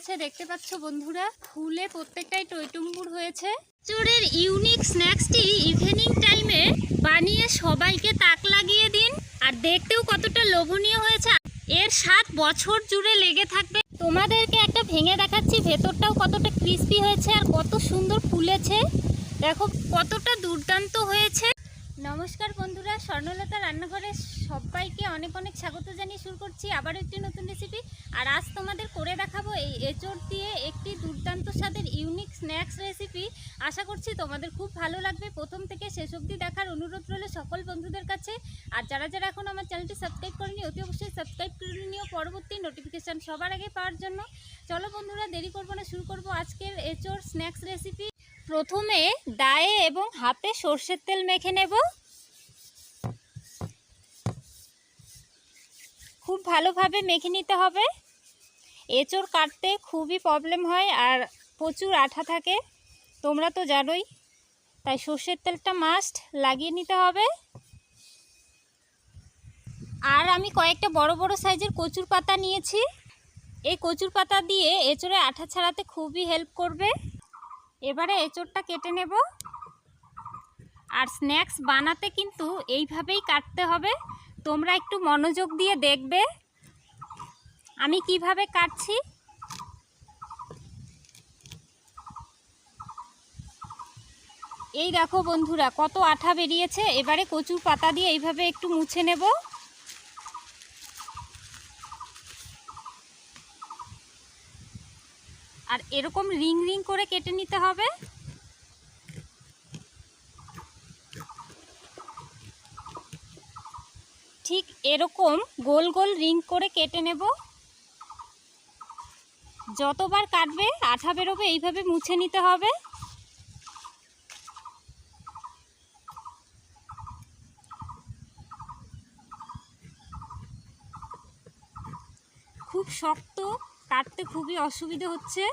হয়েছে? দেখতে পাচ্ছ বন্ধুরা, ফুলে প্রত্যেকটাই টইটুম্বুর হয়েছে। চোরের ইউনিক স্ন্যাক্সটি ইভিনিং টাইমে বানিয়ে সবাইকে তাক লাগিয়ে দিন। আর দেখতেও কতটা লোভনীয় হয়েছে। এর সাত বছর জুড়ে লেগে থাকবে। তোমাদেরকে একটা ভেঙে দেখাচ্ছি, ভেতরটাও কতটা ক্রিস্পি হয়েছে আর কত সুন্দর ফুলেছে। দেখো, কতটা দুর্দান্ত হয়েছে। নমস্কার বন্ধুরা, স্বর্ণলতা রান্নাঘরে সবাইকে অনেক অনেক স্বাগত জানিয়ে শুরু করছি আবার একটি নতুন রেসিপি আর আজ তোমাদের করে দেখাবো এই এঁচড় দিয়ে একটি দুর্দান্ত স্বাদের ইউনিক স্ন্যাক্স রেসিপি আশা করছি তোমাদের খুব ভালো লাগবে। প্রথম থেকে শেষ অবধি দেখার অনুরোধ রইল সকল বন্ধুদের কাছে। আর যারা যারা এখন আমার চ্যানেলটি সাবস্ক্রাইব করেনি, অতি অবশ্যই সাবস্ক্রাইব করে নিও। পরবর্তী নোটিফিকেশান সবার আগে পাওয়ার জন্য। চলো বন্ধুরা, দেরি করব না, শুরু করব আজকের এঁচড় স্ন্যাক্স রেসিপি প্রথমে দায়ে এবং হাতে সর্ষের তেল মেখে নেব। খুব ভালোভাবে মেখে নিতে হবে। এঁচড় কাটতে খুবই প্রবলেম হয় আর প্রচুর আঠা থাকে। তোমরা তো জানোই, তাই সর্ষের তেলটা মাস্ট লাগিয়ে নিতে হবে। আর আমি কয়েকটা বড় বড় সাইজের কচুর পাতা নিয়েছি। এই কচুর পাতা দিয়ে এঁচড়ে আঠা ছাড়াতে খুবই হেল্প করবে। এবারে এঁচড়টা কেটে নেব। আর স্ন্যাক্স বানাতে কিন্তু এইভাবেই কাটতে হবে। তোমরা একটু মনোযোগ দিয়ে দেখবে আমি কীভাবে কাটছি। এই দেখো বন্ধুরা, কত আঠা বেরিয়েছে। এবারে কচুর পাতা দিয়ে এইভাবে একটু মুছে নেব। আর এরকম রিং রিং করে কেটে নিতে হবে। ঠিক এরকম গোল গোল রিং করে কেটে নেব। যতবার কাটবে, আঠা বেরোবে, এইভাবে মুছে নিতে হবে। খুব শক্ত কাটতে খুবই অসুবিধে হচ্ছে।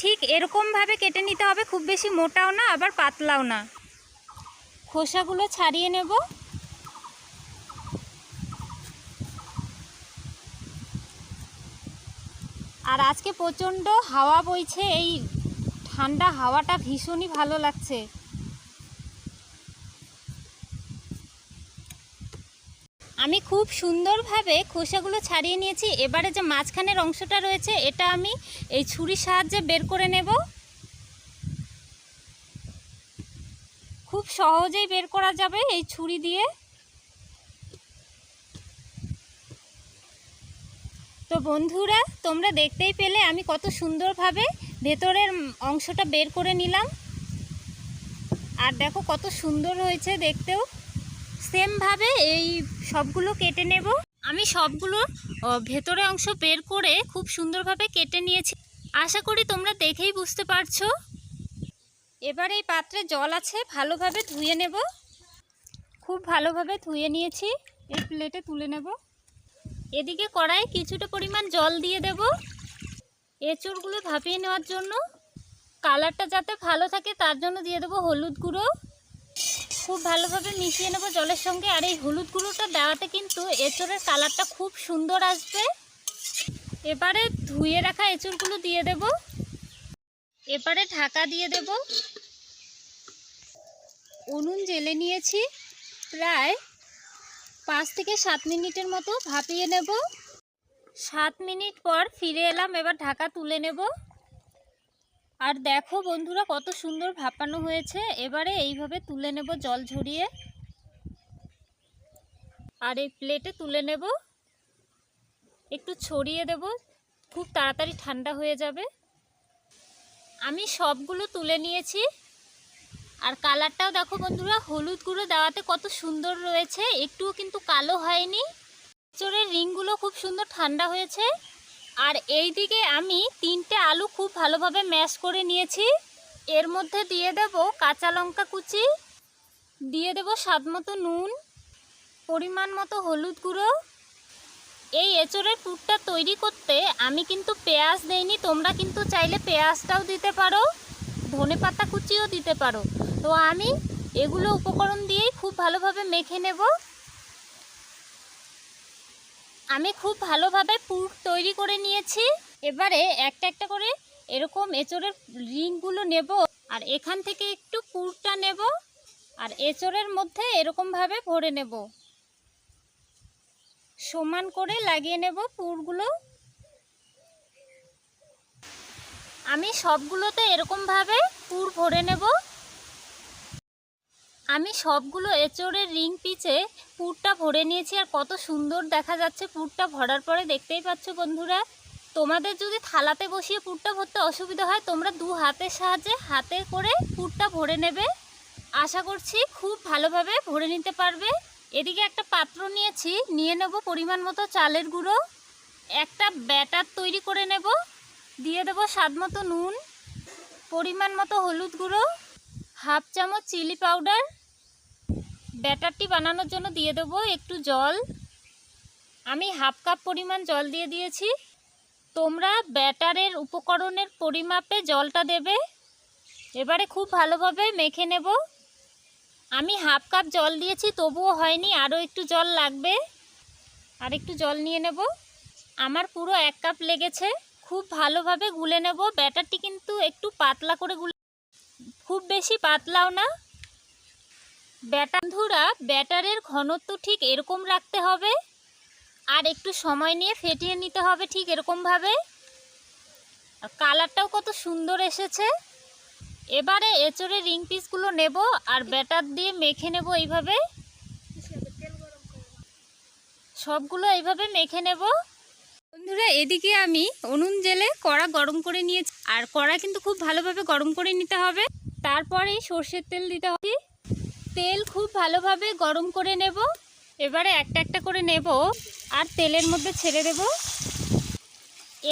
ঠিক এরকমভাবে কেটে নিতে হবে, খুব বেশি মোটাও না, আবার পাতলাও না। খোসাগুলো ছাড়িয়ে নেব। আর আজকে প্রচণ্ড হাওয়া বইছে, এই ঠান্ডা হাওয়াটা ভীষণই ভালো লাগছে। আমি খুব সুন্দরভাবে খোসাগুলো ছাড়িয়ে নিয়েছি। এবারে যে মাঝখানের অংশটা রয়েছে, এটা আমি এই ছুরির সাহায্যে বের করে নেব। খুব সহজেই বের করা যাবে এই ছুরি দিয়ে। তো বন্ধুরা, তোমরা দেখতেই পেলে আমি কত সুন্দরভাবে ভেতরের অংশটা বের করে নিলাম। আর দেখো কত সুন্দর হয়েছে দেখতেও। সেমভাবে এই সবগুলো কেটে নেব। আমি সবগুলো ভেতরে অংশ বের করে খুব সুন্দরভাবে কেটে নিয়েছি। আশা করি তোমরা দেখেই বুঝতে পারছ। এবার এই পাত্রে জল আছে, ভালোভাবে ধুয়ে নেব। খুব ভালোভাবে ধুয়ে নিয়েছি। এই প্লেটে তুলে নেব। এদিকে কড়াই কিছুটা পরিমাণ জল দিয়ে দেব। এঁচড়গুলো ভাপিয়ে নেওয়ার জন্য। কালারটা যাতে ভালো থাকে তার জন্য দিয়ে দেবো হলুদ গুঁড়ো। খুব ভালোভাবে মিশিয়ে নেব জলের সঙ্গে। আর এই হলুদ গুঁড়োটা দেওয়াতে কিন্তু এঁচড়ের কালারটা খুব সুন্দর আসবে। এবারে ধুয়ে রাখা এঁচড়গুলো দিয়ে দেব। এবারে ঢাকা দিয়ে দেব। উনুন জেলে নিয়েছি। প্রায় পাঁচ থেকে সাত মিনিটের মতো ভাপিয়ে নেব। সাত মিনিট পর ফিরে এলাম, এবার ঢাকা তুলে নেব। আর দেখো বন্ধুরা কত সুন্দর ভাপানো হয়েছে। এবারে এইভাবে তুলে নেব জল ঝরিয়ে। আর এই প্লেটে তুলে নেব। একটু ছড়িয়ে দেব। খুব তাড়াতাড়ি ঠান্ডা হয়ে যাবে। আমি সবগুলো তুলে নিয়েছি। আর কালারটাও দেখো বন্ধুরা, হলুদ গুঁড়ো দেওয়াতে কত সুন্দর রয়েছে। একটুও কিন্তু কালো হয়নি। চোরের রিংগুলো খুব সুন্দর ঠান্ডা হয়েছে। আর এই দিকে আমি তিনটে আলু খুব ভালোভাবে ম্যাশ করে নিয়েছি। এর মধ্যে দিয়ে দেব কাঁচা লঙ্কা কুচি, দিয়ে দেব স্বাদ মতো নুন, পরিমাণ মতো হলুদ গুঁড়ো। এই এঁচড়ের পুরটা তৈরি করতে আমি কিন্তু পেঁয়াজ দেইনি, তোমরা কিন্তু চাইলে পেঁয়াজটাও দিতে পারো, ধনে পাতা কুচিও দিতে পারো। তো আমি এগুলো উপকরণ দিয়েই খুব ভালোভাবে মেখে নেব। আমি খুব ভালোভাবে পুর তৈরি করে নিয়েছি। এবারে একটা একটা করে এরকম এঁচড়ের রিংগুলো নেব আর এখান থেকে একটু পুরটা নেব আর এঁচড়ের মধ্যে এরকমভাবে ভরে নেব। সমান করে লাগিয়ে নেব পুরগুলো। আমি সবগুলোতে এরকমভাবে পুর ভরে নেব। আমি সবগুলো এঁচড়ের রিং পিচে পুরটা ভরে নিয়েছি আর কত সুন্দর দেখা যাচ্ছে পুরটা ভরার পরে দেখতেই পাচ্ছ বন্ধুরা। তোমাদের যদি থালাতে বসিয়ে পুরটা ভরতে অসুবিধা হয়, তোমরা দু হাতের সাহায্যে হাতে করে পুরটা ভরে নেবে। আশা করছি খুব ভালোভাবে ভরে নিতে পারবে। এদিকে একটা পাত্র নিয়েছি, নিয়ে নেব পরিমাণ মতো চালের গুঁড়ো। একটা ব্যাটার তৈরি করে নেব। দিয়ে দেবো স্বাদ মতো নুন, পরিমাণ মতো হলুদ গুঁড়ো, হাফ চামচ চিলি পাউডার ব্যাটারটি বানানোর জন্য দিয়ে দেবো একটু জল। আমি হাফ কাপ পরিমাণ জল দিয়ে দিয়েছি। তোমরা ব্যাটারের উপকরণের পরিমাপে জলটা দেবে। এবারে খুব ভালোভাবে মেখে নেব। আমি হাফ কাপ জল দিয়েছি, তবুও হয়নি, আরও একটু জল লাগবে। আর একটু জল নিয়ে নেব। আমার পুরো এক কাপ লেগেছে। খুব ভালোভাবে গুলে নেব। ব্যাটারটি কিন্তু একটু পাতলা করে গুলে খুব বেশি পাতলাও না। ব্যাটান্ধুরা, ব্যাটারের ঘনত্ব ঠিক এরকম রাখতে হবে। আর একটু সময় নিয়ে ফেটিয়ে নিতে হবে ঠিক এরকমভাবে। আর কালারটাও কত সুন্দর এসেছে। এবারে এঁচড়ে রিং পিসগুলো নেব আর ব্যাটার দিয়ে মেখে নেব এইভাবে। সবগুলো এইভাবে মেখে নেব। বন্ধুরা, এদিকে আমি উনুন জেলে কড়া গরম করে নিয়েছি। আর কড়া কিন্তু খুব ভালোভাবে গরম করে নিতে হবে। তারপরেই সর্ষের তেল দিতে হবে। তেল খুব ভালোভাবে গরম করে নেব। এবারে একটা একটা করে নেব আর তেলের মধ্যে ছেড়ে দেব।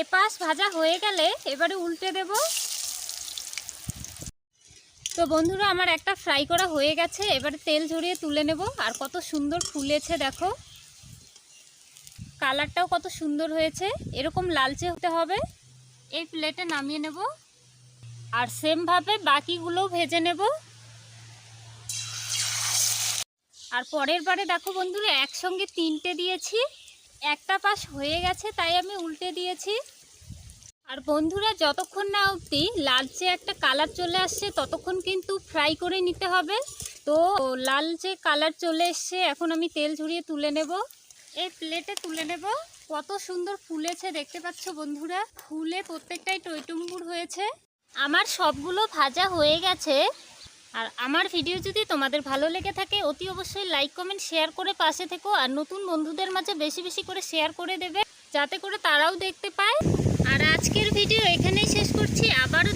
এপাশ ভাজা হয়ে গেলে এবারে উল্টে দেব। তো বন্ধুরা, আমার একটা ফ্রাই করা হয়ে গেছে। এবারে তেল ঝরিয়ে তুলে নেব। আর কত সুন্দর ফুলেছে, দেখো। কালারটাও কত সুন্দর হয়েছে। এরকম লালচে হতে হবে। এই প্লেটে নামিয়ে নেব। আর সেমভাবে বাকিগুলোও ভেজে নেব। আর পরের বারে দেখো বন্ধুরা, একসঙ্গে তিনটে দিয়েছি। একটা পাশ হয়ে গেছে, তাই আমি উল্টে দিয়েছি। আর বন্ধুরা, যতক্ষণ না অবধি লালচে একটা কালার চলে আসছে, ততক্ষণ কিন্তু ফ্রাই করে নিতে হবে। তো লালচে কালার চলে এসছে, এখন আমি তেল ঝরিয়ে তুলে নেব। এই প্লেটে তুলে নেব। কত সুন্দর ফুলেছে, দেখতে পাচ্ছ বন্ধুরা? ফুলে প্রত্যেকটাই টইটুম্বুর হয়েছে। আমার সবগুলো ভাজা হয়ে গেছে। আর আমার ভিডিও যদি তোমাদের ভালো লেগে থাকে, অতি অবশ্যই লাইক কমেন্ট শেয়ার করে পাশে থেকো। আর নতুন বন্ধুদের মাঝে বেশি বেশি করে শেয়ার করে দেবে, যাতে করে তারাও দেখতে পায়। আর আজকের ভিডিও এখানেই শেষ করছি। আবারও